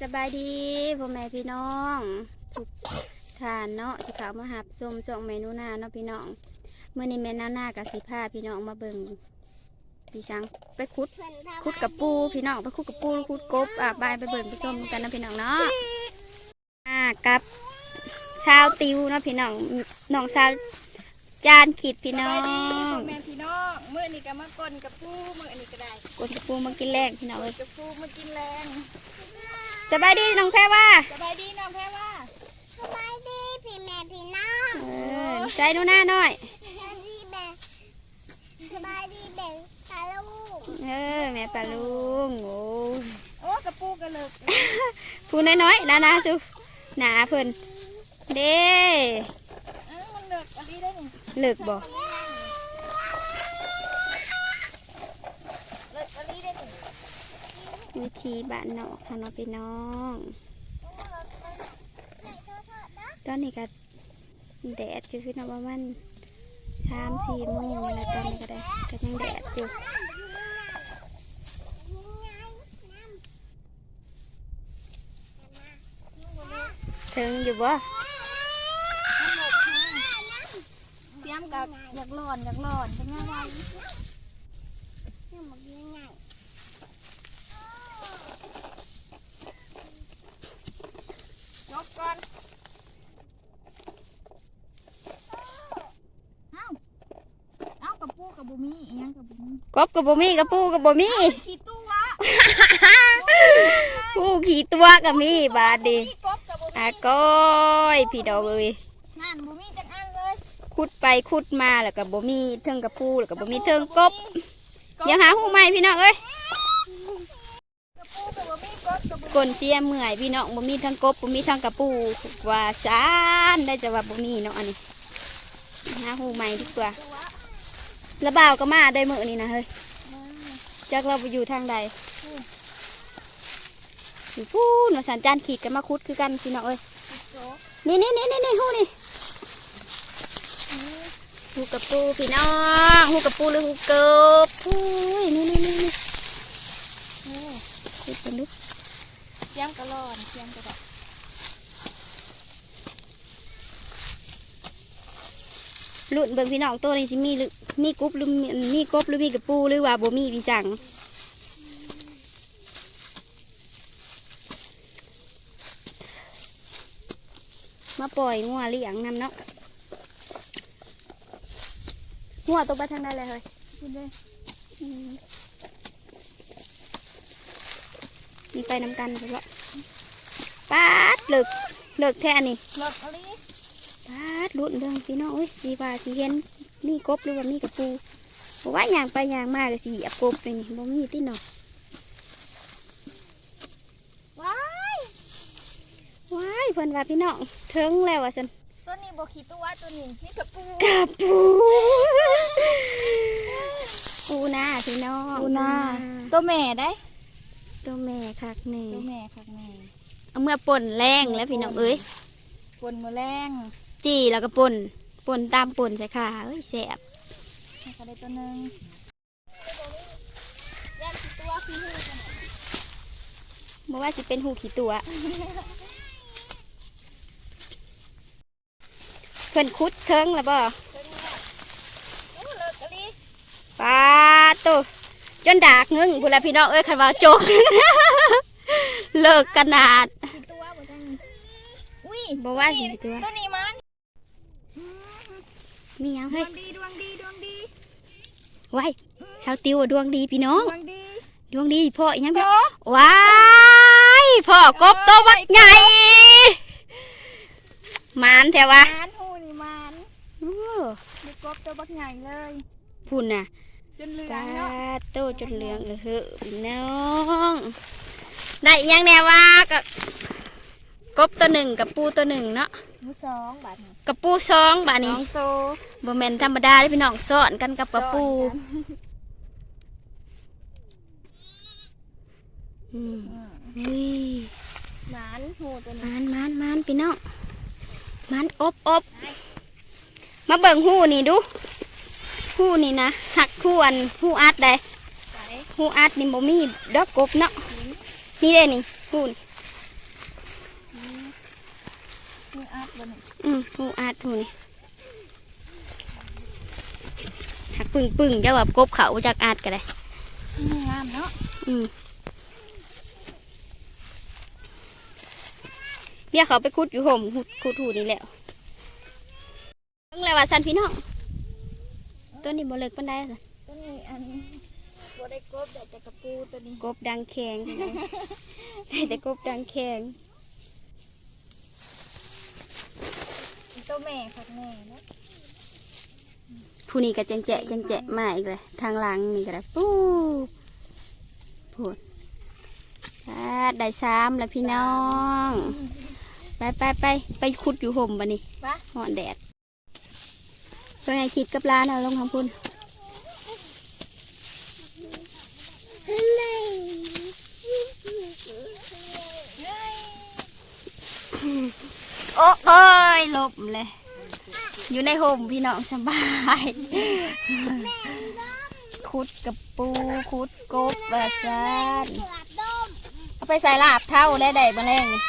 สบายดีพ่อแม่พี่น้องทุกท่านเนาะที่เขามาหับส้มส่งเมนูหน้าเนาะพี่น้องเมื่อนี้แม่น้าหน้ากับสีผ้าพี่น้องมาเบิ่งพี่ช้างไปคุดคุดกับปูพี่น้องไปคุดกับปูคุดกบอะบายไปเบิ่งไปส้มกันนะพี่น้องเนาะอ่ากับชาวติวเนาะพี่น้องน้องชาวจานขีดพี่น้องแม่พี่น้องมื้อนี้ก็มากลกับปูมื้อนี้ก็ได้กดกับปูมากินแรกพี่น้องเอ้ยกับปูมากินแรง สบายดีน้องแพรว่าสบายดีน้องแพ้ว่าสบายดีพี่แม่พี่น้องเออใส่หนูหน้าหน่อยสบายดีแม่สบายดีแม่ตาลูกเออแม่ปลาลุงโอ้โอ้กับปูก็เลิกพูน้อยๆนะนะสุหนาเพิ่นเด้เอ้ามันเลิกอันนี้ได้นี่เลิกบ่ เลิกอันนี้ได้นี่ วิธีบ้านนอกค่ะเนาะพี่น้อง ตอนนี้ก็แดดก็คือนะประมาณสามสี่โมงแหละตอนนี้ก็ได้ก็ยังแดดอยู่ถึงอยู่บ่เตรียมกับอยากหลอนอยากหลอนเป็นยังไงยก ก่อนเอ้าเอ้ากับปูกับบุมีอีหยังกับบุมีกบกับบ่มีกับปูกับบ่มี ขี้ตู้วะผู้ขี่ตัวก็มีบาดดีมีกบกับบุมีอาก้อยพี่ดอกเอ้ยนั่นบุมีจักอันเลยขุดไปขุดมาแล้วก็บ่มีเทิงกับปูแล้วก็บ่มีเทิงกบ อย่าหาหูใหม่พี่น้องเอ้ยกับปูกับบุมี กบกับบุมีกลนเสียเมื่อยพี่น้องบ่มีทั้งกบบ่มีทั้งกระปูว่าซานได้จะว่าบ่มีเนาะอันนี้หาหูใหม่ดีกว่าแล้วบ่าวก็มาได้มื้อนี้นะเฮ้ยจักเราไปอยู่ทางใดอยู่พูนมาสันจานขีดกันมาคุดคือกันพี่น้องเอ้ยโจนี่นี่นี่นี่นี่หูนี่หูกระปูพี่น้องหูกระปูหรือหูกบอุ้ยนี่นี่นี่นี่โอ้คุดกันดู เสียงกระลอนเสียงกระดอกลุ่นเบิ่งพี่น้องตัวนี้สิมีหรือมีกบหรือมีมีกบหรือมีกระปูหรือว่าบ่มีพี่สั่งมาปล่อยงัวเลี้ยงนำเนาะงัวตัวไปทางใดเลยเฮ้ย คุณเลย อื มมันไปนำกันไปละปาดเลิกเลิกแท้นี่รถอะไรปาดลุ่นเบิ่งพี่น้องเอ้ยสีว่าสีเห็นมีกบหรือว่ามีกระปูบอกว่าอย่างไปอย่างมากก็สีเหยียบกบเลยนี่บ่มีที่เนาะว้ายว้ายเพิ่นว่าพี่น้องเทิงแล้วว่าซั่นตัวนี้บอกขี้ตัวตัวนี้นี่กับปูกระปูปูนาพี่น้องตัวแม่ได้ ตัวแม่คักแม่ตัวแม่ค่ะแม่เอาเมื่อป่นแรงแล้วพี่น้องเอ้ยปนมือแรงจี้แล้วก็ป่นป่นตามป่นใส่ขาเอ้ยแสบให้เขาได้ตัวหนึงย่านขี้ตัวขี้หูกันบ่ว่าสิเป็นหูขี้ตัวเพิ่นคุดเทิงแล้วบ่โอ้เลิกอะไรปาตุ จนดากงึ้งพุ่นละพี่น้องเอ้ยคันว่าโจก เลิกขนาดขี้ตัวบ่จังอุ้ยบ่ว่าสิขี้ตัวตัวนี้มันมีหยังดเฮ้วย งดีดวงดีดวงดีไว้ชาวติวดวงดีพี่น้อง ดวงดีดวงดีพ่ออีหยังพี่ว้ายพ่อกบตัวบักใหญ่หมานแท้วะมันหูนี่มันโอ้ดูกบตัวบักใหญ่เลย พุ่นน่ะ จนเหลือตางเนาะโตจนเหลืองเออเฮ้อพี่น้อง ได้อีหยังแน่วะก็กบตัวหนึ่งกับปูตัวหนึ่งเนาะมือสองบาทนี่กับปูสองบาดสอนี้งโตบ่แม่นธรรมดาเด้อพี่น้องสอนกันกับกระปูอืมอืมอุ้ยหมานหูตัวนี้มานมานมานพี่น้องมานอบอบมาเบิ่งหูนี่ดู ผู้นี่นะหักผู้อันผู้อัดได้ผู้อัดนี่บ่มีดอกกบเนาะนี่เด้นี่ผู้นี่คู่อืมผู้อัดผู้นี่หักปึ้งปึ้งจะแบบกบเขาจากอัดก็ได้งามเนาะอืมเดี๋ยเขาไปคุดอยู่ห่มคุดหูนี่แล้วเพิ่งะไรวะาสันพี่น้อง ตัวนี้บ่เลิกปันได้สันตัวนี้อันตัวได้กบแต่จะกระปูตัวนี้กบดังแข็งได้แต่กบดังแข็งตัวแม่ผักแม่เนาะผู้นี้ก็จังแจะจังแจะมาอีกเลยทางหลังนี่ก็ได้ปู้พูดอ่าได้สามแล้วพี่น้อง ไปไปไปไปขุดอยู่ห่มบันนี้ปะหอนแดด เป็นไงคิดกับร้านเอาลงทำพุ่นเลยโอ้โอ้ยลบเลย อยู่ในห่มพี่น้องสบายขุดกับปูขุดกบแบบซันเกือบดมเอาไปใส่ลาบเท่าได้ได้มาแรงนี่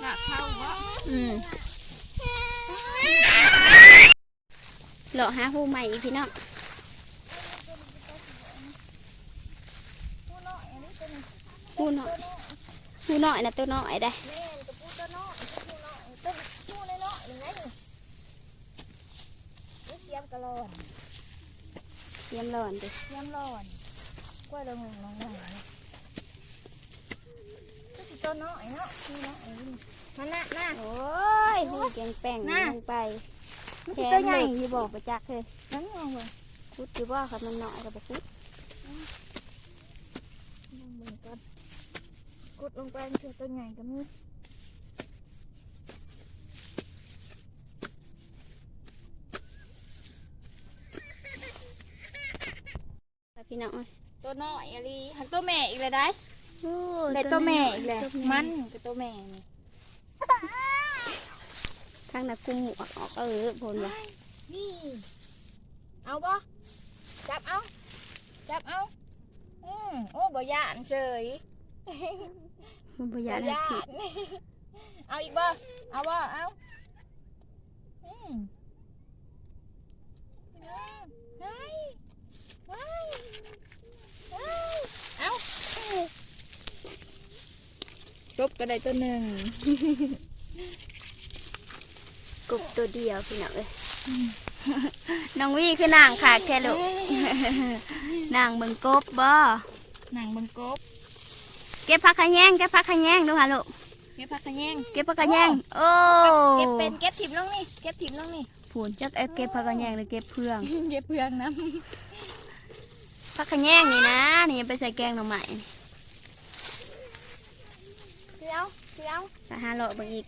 หนักเท่าวะอืม เลาะหาผู้ใหม่อีกพี่น้องผู้น้อยผู้น้อยผู้น้อยนะตัวน้อยได้กับผู้ตัวน้อยผู้น้อยต้นผู้น้อยๆหรือไงนี่นี่เสียมกระโลนเตรียมร้อนดิเสียมร้อนกล้วยลงลงลงลงก็สิตัวน้อยเนาะนี่เนาะเอ้ยมันน่ะน่ะโอ้ยหูแกงแป้งลงไป มันแทสินตัวใหเลญ่ยที่บอกประจักษ์เลยนั่นงงเลยคุดอยู่ว่าครับมันน้อยกับคุดลงเหมือนกันกดลงไปมันคือตัวใหญ่ก็มีพี่น้องเอ้ยตัวน้อยอะไรหันตัวแม่อีกเลยได้โอ้ได้ตัวแม่อีกเลยตัวมัมันนกับตัวแม่นี่ ข้างหน้ากุมหมวกออกเออพนว่ะนี่ เอาบ่จับเอา จับเอา อืมโอ้บ่ยานเฉยมันพบ่ยานยาให้ผิดนเอาอีกบ่ เอาบ่ เอา อืมเฮ้ยเฮ้ยเฮ้ยเอาจบก็ได้ตัวหนึ่ง กบตัวเดียวพี่น้องเอ้ยน้องวี่คือนางค่ะแค่ลูกนางเบิ่งกบบ่หนังบังกบ เก็บผักขะแยงเก็บผักขะแยงดูค่ะลูกเก็บผักขะแยงเก็บผักขะแยงโอ้เก็บเป็นเก็บถิ่มลงนี่เก็บถิ่มลงนี่ผูนจักเอฟเก็บผักขะแยงหรือเก็บเพื่องเก็บเพื่องน้ผักขะแยงนี่นะนี่ไปใส่แกงหน่อไม้ำเสียวเสียวไปหาเลาะเบิ่งอีก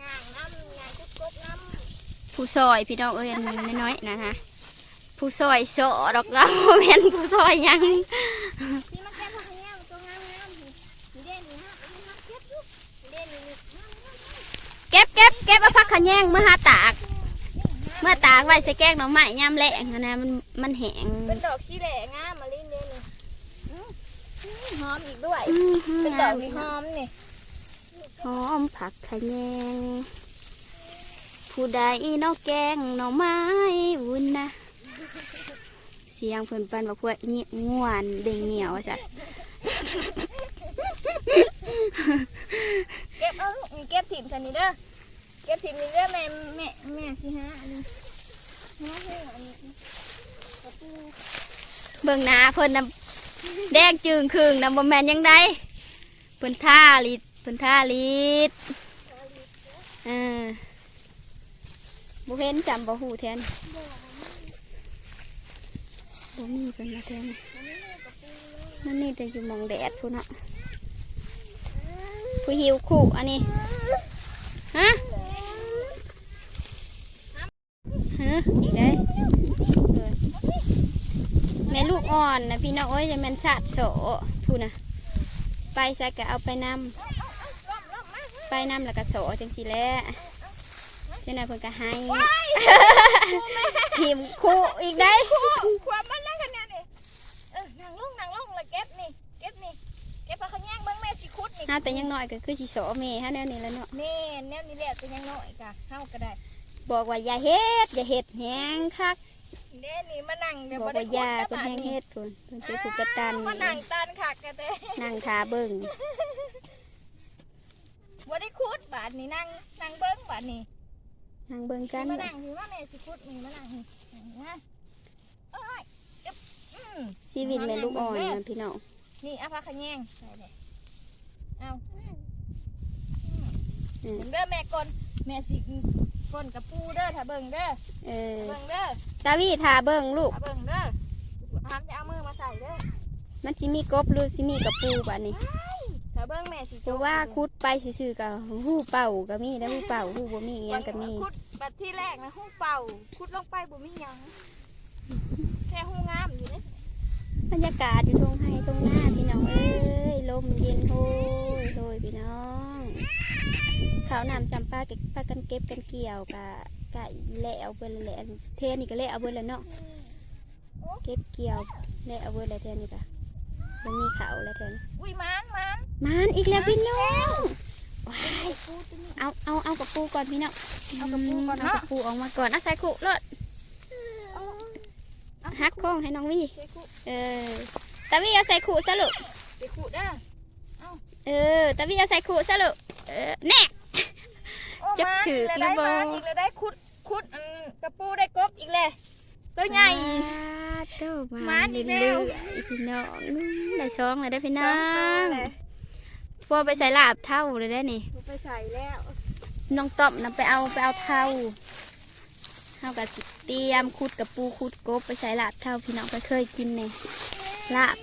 งางน้ำงางกุ๊กกุ๊กน้ ผู้ซอยพี่น้องเอ้ยอันน้อยๆนะฮะผู้ซอยโซะดอกเราแม่นผู้ซอยหยังำที่มันเก็บผักขะแยงตัวงามงามนี่เด่นนี่ฮะอันนี้ฮะเก็บอยู่เด่นนี่นี่งามงามเก็บเก็บเก็บเอาผักขะแยงมาหาตาก เมื่อตากไว้ใส่แกงหน่อไม้ยามแล้งอะนะมันมันแห้งเป็นดอกชีแหล่งามมาลิ้นเด่นนี่อืมอืมหอมอีกด้วยอื้อหืเป็นดอกงามที่หอมนี่หอมผักขะแยง ผู้ใดเนอกแกงหน่อไม้วุ่นนะเสียงเพิ่นปันว่าพวกเงียง่วนเด้งเหนียวจ้ะเก็บเอาลูกนี่เก็บถิ่มสันนี่เด้อเก็บถิ่มนี่เด้อแม่แม่แม่สิฮะอันนี้ฮะเฮ้ยอันนี้กระปูเบิ่งหน้าเพิ่นน่ะแดงจึงครึ่งน่ะบ่แม่นยังไดเพิ่นท่าลิดเพิ่นท่าลิดเออ บ่เห็นจำบหูแทนบ่มีเพิ่นมาแทนมันมีแต่อยู่มองแดดพุ่นะผู้หิวคู่อันนี้ ฮะฮะอีกได้แม่ลูกอ่อนนะพี่น้องเอ้ยจะแม่นสัตว์โสพูนะไปใส่ก็เอาไปนำไปนำแล้วก็โสจังสิแล้ว เจ้านายเพิ่นก็ให้หิมคู่อีกได้ความมันแล้วกันเนี่ยนี่เออนั่งลงนั่งลงแล้วเก็บนี่เก็บนี่เก็บผักขะแยงเบิ่งแม่สิคุดนี่ฮาแต่ยังน้อยก็คือสิสอแม่ฮะแนวนี้แหล้วเนาะแม่แนวนี้แหละตัวยังน้อยกะเฮาก็ได้ บอกว่าอย่าเฮ็ดอย่าเฮ็ดแฮงคักเด้นี่มานั่งเดี๋ยวบอกบ่ได้ว่าอย่าคุเพิ่นดแฮงนะเฮ็ดเพิ่นเพิ่นสิผูกกระตันมานั่งตานคักกะเด้นั่งทาเบิ่งบ่ได้คุดบาดนี้นั่งนั่งเบิ่งบาดนี้ นั่งเบิ่งกัน มานั่งพี่ว่าแม่สิคุดนี่มานั่งนี่นะเอ้ยอึ๊บอืมชีวิตแม่ลูกอ่อนนั่นพี่น้องนี่เอาผ้าขะแยงใส่เลยเอาอืมเบิ่งเด้อแม่กลนแม่สิกลนกับปูเด้อถ้าเบิ่งเด้อเออเบิ่งเด้อตาวีทาเบิ่งลูกถ้าเบิ่งเด้อห้ามจะเอามือมาใส่เด้อมันสิมีกบหรือสิมีกระปูบัดนี้ถ้า เบิ่งแม่สิเพราะว่าคุดไปซื่อๆก็หู้เป่าก็มีแล้วหู้เป่าหู้บ่มีอีหยังก็มีคุดบัดที่แรกนะหูเป่าคุดลงไปบ่มีหยังแค่หูงามอยู่เด้บรรยากาศอยู่ตรงไห้ตรงหน้าพี่น้องเอ้ยลมเย็นโหยโหยพี่น้องเขาวนำสัมปาเก็บปากันเก็บกันเกี่ยวกะกะแล้วเบิ่นแหละเทยนนี่ก็แล้วเบิ่นแล้วเนาะเก็บเกี่ยวแล้วเบิ่นแล้วเทยนนี่ก็บ่มีเขาแล้วเทยนอุ้ยมันมัน มานอีกแล้วพี่น้องว้ายเอาเอาเอากระปูก่อนพี่น้องเอากระปูก่อนเอาเนาะกระปูออกมาก่อนเอาใส่ขุรถฮักข้องให้น้องวี่ไปคุเออตาวี่เอาใส่ขุซะลูกไปคุเด้อเออตาวี่เอาใส่ขุซะลูกเออแน่โอ้จะมาถืออีกแล้วได้หรือบ่มาอีกแล้วได้คุดคุดอันกระปูได้กบอีกแล้วตัวใหญ่เต้ามามาอีกแล้วเรื่อยๆพี่น้องได้ช่องเลยได้อพี่น้อสอง ตัวงเลยพอไปใส่ลาบเท่าเลยได้อนี่ไปใส่แล้วน้องต้อมนำไปเอาไปเอาเท่าเท่ากับสิเตรียมขุดกับปูขุดกบไปใส่ลาบเท่าพี่น้องก็เคยกินเนี่ยลาบ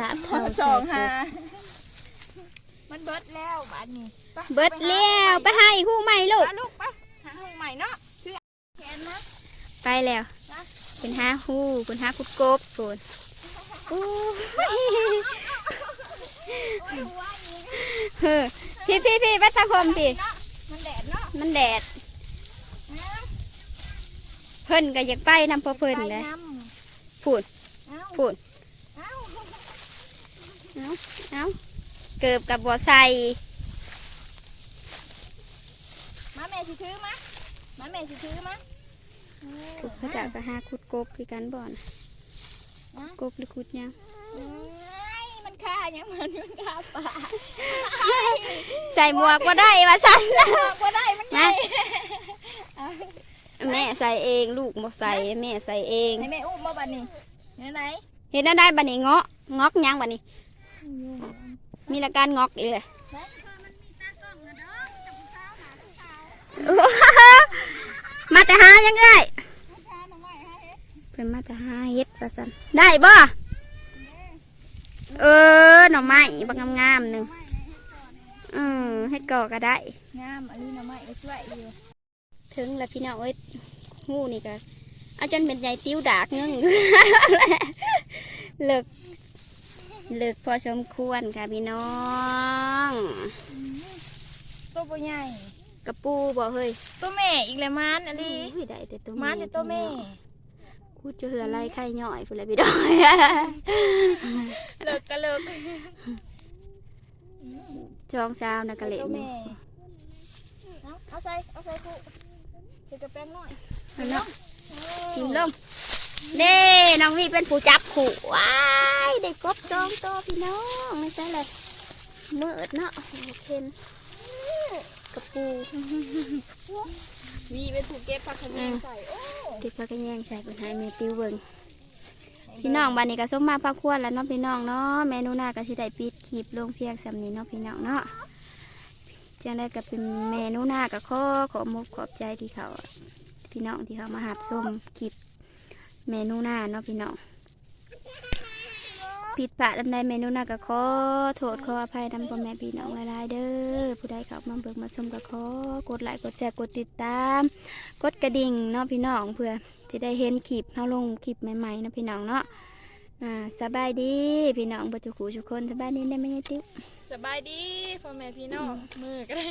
ลาบเท่าสใส่องกหาบมันเบิดแล้วบาดนี้ไปเบิดแล้วไปหาอีกคู่ใหม่ลูกไปลูกไปหาห้องใหม่เนาะคือแขนนะไปแล้วนะเป็นหาหูเป็นหาขุดกบโผน โอ้ยโอ้ยว่าอย่างนี้เฮ้อพี่พี่พี่ไปสักคมพี่เนาะมันแดดเนาะมันแดดนะเพิ่นก็อยากไปนำพอเพิ่นเลยไปำพูดเอ้าพูดเอ้าเอาเอาเกิบกับบัวใส่มาแม่สิถือมามาแม่สิถือมาเออเขาจะก็หาขุดกบคือกันบ่อนนะกบหรือขุดหยัง เอ้ยมันฆ่ายังมันมันฆ่าปลาใส่หมวกก็ได้ว่าสันบอกว่าได้มันไงแม่ใส่เองลูกบ่ใส่แม่ใส่เองให้แม่อุ้มมาบัดนี้ไหนไหนเห็นแล้วได้บัดนี้เงาะงอกหยังบัดนี้ มีละการงอกอีกเลยมาแต่หายังไงเพิ่นมาแต่หาเฮ็ดว่าซั่นได้บ่ เออหน่อไม้บักงามๆหนึงอืมเฮ็ดก่อก็ได้ งามอันนี้หน่อไม้ก็ช่วยอยู่ถึงแล้วพี่น้องเอ้ยงูนี่ก็เอาจนเป็นใหญ่ติ้วดากนึงเลิกเลิกพอสมควรค่ะพี่น้องตัวบ่ใหญ่กระปูบ่เฮ้ยตัวแม่อีกแล้วมันอันนี้อุ้ยได้แต่ตัวมันแต่ตัวแม่ พูดจะเหืออะไรไข่ย่อยพูดอะไรพี่น้องเลิกก็เลิกจองเช้านะกะเละตัวแม่แม่เอาเอาใส่เอาใส่คู่เดี๋ยวจะแป้งหน่อยเอาเนาะกินลงเด้น้องวีเป็นผู้จับขู่ว้ายได้กบจองตัวพี่น้องไม่ใช่เลยมืดเนาะเห็นกระปู วีเป็นผู้เก็บผักขมิ้นใส่โอ้เด็กพากันแยงใส่เป็นไฮเมติวเบิงพี่น้องบันนี้ก็ส้มมาพักควรแล้วเนาะพี่น้องเนาะเมนูหน้าก็สิได้ปิดคลิปลงเพียงสำนี้เนาะพี่น้องเนาะจังได้ก็เป็นเมนูหน้าก็ขอขอมุกขอบใจที่เขา พี่น้องที่เขามาหับส้มคลิปเมนูหน้าเนาะพี่น้อง ผิดพลาดอันใดเมนูหน้าก็ขอโทษขออภัยนำพ่อแม่พี่น้องหลายๆเด้อผู้ใดเข้ามาเบิกมาชมก็ขอกดไลค์กดแชร์กดติดตาม กดกระดิ่งเนาะพี่น้องเพื่อจะได้เห็นคลิปเขาลงคลิปใหม่ๆเนาะพี่น้องเนาะอ่าสบายดีพี่น้องปัจจุคูทุกคนสบายดีได้ไหมยายติ๊ว สบายดีพ่อแม่พี่น้องมือก็ได้